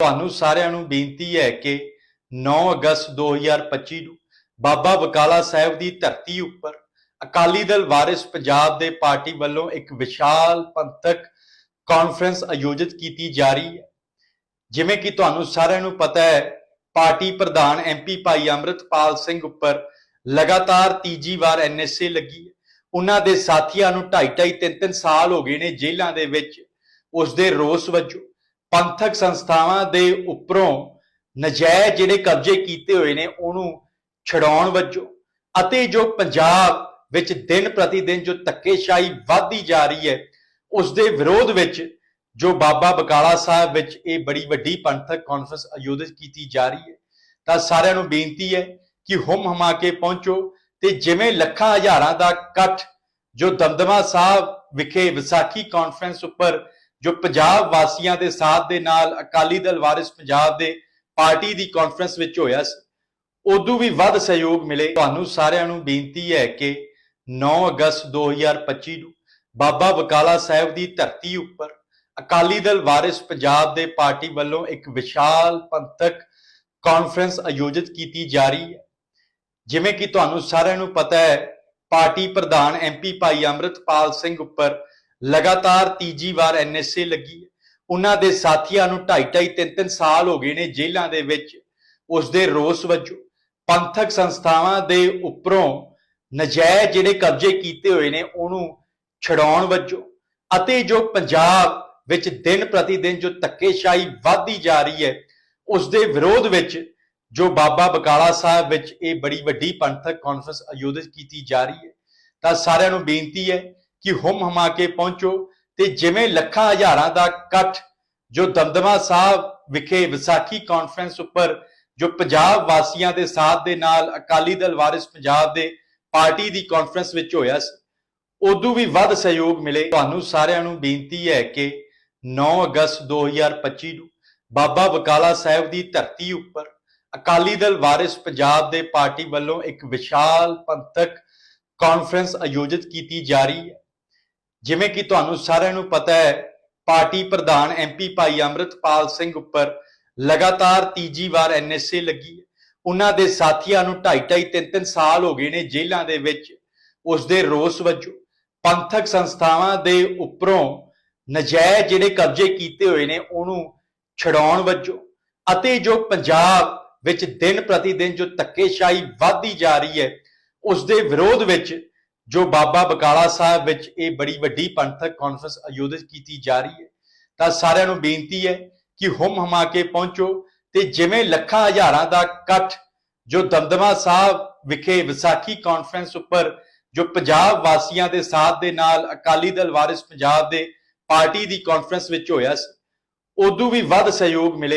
ਤੁਹਾਨੂੰ ਸਾਰਿਆਂ ਨੂੰ ਬੇਨਤੀ ਹੈ ਕਿ 9 ਅਗਸਤ 2025 ਨੂੰ ਬਾਬਾ ਬਕਾਲਾ ਸਾਹਿਬ ਦੀ ਧਰਤੀ ਉੱਪਰ ਅਕਾਲੀ ਦਲ ਵਾਰਿਸ ਪੰਜਾਬ ਦੇ ਪਾਰਟੀ ਵੱਲੋਂ ਇੱਕ ਵਿਸ਼ਾਲ ਪੰਥਕ ਕਾਨਫਰੰਸ ਆਯੋਜਿਤ ਕੀਤੀ ਜਾ ਰਹੀ ਹੈ। ਜਿਵੇਂ ਕਿ ਤੁਹਾਨੂੰ ਸਾਰਿਆਂ ਨੂੰ ਪਤਾ ਹੈ, ਪਾਰਟੀ ਪ੍ਰਧਾਨ ਐਮਪੀ ਭਾਈ ਅੰਮ੍ਰਿਤਪਾਲ ਸਿੰਘ ਉੱਪਰ ਲਗਾਤਾਰ ਤੀਜੀ ਵਾਰ ਐਨਐਸਏ ਲੱਗੀ ਹੈ। ਉਹਨਾਂ ਦੇ ਸਾਥੀਆਂ ਨੂੰ 2.5 3-3 ਸਾਲ ਹੋ ਗਏ ਨੇ ਜੇਲ੍ਹਾਂ ਦੇ ਵਿੱਚ। ਉਸ ਦੇ ਰੋਸ ਵਜੋਂ ਪੰਥਕ ਸੰਸਥਾਵਾਂ ਦੇ ਉੱਪਰੋਂ ਨਜਾਇਜ਼ ਜਿਹੜੇ ਕਬਜ਼ੇ ਕੀਤੇ ਹੋਏ ਨੇ, ਉਹਨੂੰ ਛਡਾਉਣ ਵਜੋਂ ਅਤੇ ਜੋ ਪੰਜਾਬ ਵਿੱਚ ਦਿਨ ਪ੍ਰਤੀ ਦਿਨ ਜੋ ਧੱਕੇਸ਼ਾਹੀ ਵੱਧਦੀ ਜਾ ਰਹੀ ਹੈ ਉਸ ਦੇ ਵਿਰੋਧ ਵਿੱਚ ਜੋ ਬਾਬਾ ਬਕਾਲਾ ਸਾਹਿਬ ਵਿੱਚ ਇਹ ਬੜੀ ਵੱਡੀ ਪੰਥਕ ਕਾਨਫਰੰਸ ਆਯੋਜਿਤ ਕੀਤੀ ਜਾ ਰਹੀ ਹੈ, ਤਾਂ ਸਾਰਿਆਂ ਨੂੰ ਬੇਨਤੀ ਹੈ ਕਿ ਹੁਮ ਹਮਾ ਕੇ ਪਹੁੰਚੋ ਤੇ ਜਿਵੇਂ ਲੱਖਾਂ ਹਜ਼ਾਰਾਂ ਦਾ ਇਕੱਠ ਜੋ ਦਮਦਮਾ ਸਾਹਿਬ ਵਿਖੇ ਵਿਸਾਖੀ ਕਾਨਫਰੰਸ ਉੱਪਰ ਜੋ ਪੰਜਾਬ ਵਾਸੀਆਂ ਦੇ ਸਾਥ ਦੇ ਨਾਲ ਅਕਾਲੀ ਦਲ ਵਾਰਿਸ ਪੰਜਾਬ ਦੇ ਪਾਰਟੀ ਦੀ ਕਾਨਫਰੰਸ ਵਿੱਚ ਹੋਇਆ ਸੀ, ਉਦੋਂ ਵੀ ਵੱਧ ਸਹਿਯੋਗ ਮਿਲੇ। ਤੁਹਾਨੂੰ ਸਾਰਿਆਂ ਨੂੰ ਬੇਨਤੀ ਹੈ ਕਿ 9 ਅਗਸਤ 2025 ਨੂੰ ਬਾਬਾ ਬਕਾਲਾ ਸਾਹਿਬ ਦੀ ਧਰਤੀ ਉੱਪਰ ਅਕਾਲੀ ਦਲ ਵਾਰਿਸ ਪੰਜਾਬ ਦੇ ਪਾਰਟੀ ਵੱਲੋਂ ਇੱਕ ਵਿਸ਼ਾਲ ਪੰਥਕ ਕਾਨਫਰੰਸ ਆਯੋਜਿਤ ਕੀਤੀ ਜਾ ਰਹੀ ਹੈ। ਜਿਵੇਂ ਕਿ ਤੁਹਾਨੂੰ ਸਾਰਿਆਂ ਨੂੰ ਪਤਾ ਹੈ, ਪਾਰਟੀ ਪ੍ਰਧਾਨ ਐਮਪੀ ਭਾਈ ਅੰਮ੍ਰਿਤਪਾਲ ਸਿੰਘ ਉੱਪਰ ਲਗਾਤਾਰ ਤੀਜੀ ਵਾਰ ਐਨਐਸਏ ਲੱਗੀ ਹੈ। ਉਹਨਾਂ ਦੇ ਸਾਥੀਆਂ ਨੂੰ 2.5 3-3 ਸਾਲ ਹੋ ਗਏ ਨੇ ਜੇਲ੍ਹਾਂ ਦੇ ਵਿੱਚ। ਉਸ ਦੇ ਰੋਸ ਵਜੋਂ ਪੰਥਕ ਸੰਸਥਾਵਾਂ ਦੇ ਉੱਪਰੋਂ ਨਜਾਇਜ਼ ਜਿਹੜੇ ਕਬਜ਼ੇ ਕੀਤੇ ਹੋਏ ਨੇ, ਉਹਨੂੰ ਛਡਾਉਣ ਵਜੋਂ ਅਤੇ ਜੋ ਪੰਜਾਬ ਵਿੱਚ ਦਿਨ ਪ੍ਰਤੀ ਦਿਨ ਜੋ ਧੱਕੇਸ਼ਾਹੀ ਵੱਧਦੀ ਜਾ ਰਹੀ ਹੈ ਉਸ ਦੇ ਵਿਰੋਧ ਵਿੱਚ ਜੋ ਬਾਬਾ ਬਕਾਲਾ ਸਾਹਿਬ ਵਿੱਚ ਇਹ ਬੜੀ ਵੱਡੀ ਪੰਥਕ ਕਾਨਫਰੰਸ ਆਯੋਜਿਤ ਕੀਤੀ ਜਾ ਰਹੀ ਹੈ। ਤਾਂ ਸਾਰਿਆਂ ਨੂੰ ਬੇਨਤੀ ਹੈ ਕਿ ਹੁਮ ਹਮਾ ਕੇ ਪਹੁੰਚੋ ਤੇ ਜਿਵੇਂ ਲੱਖਾਂ ਹਜ਼ਾਰਾਂ ਦਾ ਇਕੱਠ ਜੋ ਦਮਦਮਾ ਸਾਹਿਬ ਵਿਖੇ ਵਿਸਾਖੀ ਕਾਨਫਰੰਸ ਉੱਪਰ ਜੋ ਪੰਜਾਬ ਵਾਸੀਆਂ ਦੇ ਸਾਥ ਦੇ ਨਾਲ ਅਕਾਲੀ ਦਲ ਵਾਰਿਸ ਪੰਜਾਬ ਦੇ ਪਾਰਟੀ ਦੀ ਕਾਨਫਰੰਸ ਵਿੱਚ ਹੋਇਆ ਸੀ, ਉਦੋਂ ਵੀ ਵੱਧ ਸਹਿਯੋਗ ਮਿਲੇ। ਤੁਹਾਨੂੰ ਸਾਰਿਆਂ ਨੂੰ ਬੇਨਤੀ ਹੈ ਕਿ 9 ਅਗਸਤ 2025 ਨੂੰ ਬਾਬਾ ਬਕਾਲਾ ਸਾਹਿਬ ਦੀ ਧਰਤੀ ਉੱਪਰ ਅਕਾਲੀ ਦਲ ਵਾਰਿਸ ਪੰਜਾਬ ਦੇ ਪਾਰਟੀ ਵੱਲੋਂ ਇੱਕ ਵਿਸ਼ਾਲ ਪੰਥਕ ਕਾਨਫਰੰਸ ਆਯੋਜਿਤ ਕੀਤੀ ਜਾ ਰਹੀ ਹੈ। ਜਿਵੇਂ ਕਿ ਤੁਹਾਨੂੰ ਸਾਰਿਆਂ ਨੂੰ ਪਤਾ ਹੈ, ਪਾਰਟੀ ਪ੍ਰਧਾਨ ਐਮਪੀ ਭਾਈ ਅੰਮ੍ਰਿਤਪਾਲ ਸਿੰਘ ਉੱਪਰ ਲਗਾਤਾਰ ਤੀਜੀ ਵਾਰ ਐਨਐਸਏ ਲੱਗੀ ਹੈ। ਉਹਨਾਂ ਦੇ ਸਾਥੀਆਂ ਨੂੰ 2.5 3-3 ਸਾਲ ਹੋ ਗਏ ਨੇ ਜੇਲ੍ਹਾਂ ਦੇ ਵਿੱਚ। ਉਸ ਦੇ ਰੋਸ ਵਜੋਂ ਪੰਥਕ ਸੰਸਥਾਵਾਂ ਦੇ ਉੱਪਰੋਂ ਨਜਾਇਜ਼ ਜਿਹੜੇ ਕਬਜ਼ੇ ਕੀਤੇ ਹੋਏ ਨੇ, ਉਹਨੂੰ ਛਡਾਉਣ ਵਜੋਂ ਅਤੇ ਜੋ ਪੰਜਾਬ ਵਿੱਚ ਦਿਨ ਪ੍ਰਤੀ ਦਿਨ ਜੋ ਧੱਕੇਸ਼ਾਹੀ ਵੱਧਦੀ ਜਾ ਰਹੀ ਹੈ, ਉਸ ਦੇ ਵਿਰੋਧ ਵਿੱਚ ਜੋ ਬਾਬਾ ਬਕਾਲਾ ਸਾਹਿਬ ਵਿੱਚ ਇਹ ਬੜੀ ਵੱਡੀ ਪੰਥਕ ਕਾਨਫਰੰਸ ਆਯੋਜਿਤ ਕੀਤੀ ਜਾ ਰਹੀ ਹੈ, ਤਾਂ ਸਾਰਿਆਂ ਨੂੰ ਬੇਨਤੀ ਹੈ ਕਿ ਹੁਮ ਹਮਾ ਕੇ ਪਹੁੰਚੋ ਤੇ ਜਿਵੇਂ ਲੱਖਾਂ ਹਜ਼ਾਰਾਂ ਦਾ ਇਕੱਠ ਜੋ ਦਮਦਮਾ ਸਾਹਿਬ ਵਿਖੇ ਵਿਸਾਖੀ ਕਾਨਫਰੰਸ ਉੱਪਰ ਜੋ ਪੰਜਾਬ ਵਾਸੀਆਂ ਦੇ ਸਾਥ ਦੇ ਨਾਲ ਅਕਾਲੀ ਦਲ ਵਾਰਿਸ ਪੰਜਾਬ ਦੇ ਪਾਰਟੀ ਦੀ ਕਾਨਫਰੰਸ ਵਿੱਚ ਹੋਇਆ ਸੀ, ਉਦੋਂ ਵੀ ਵੱਧ ਸਹਿਯੋਗ ਮਿਲੇ।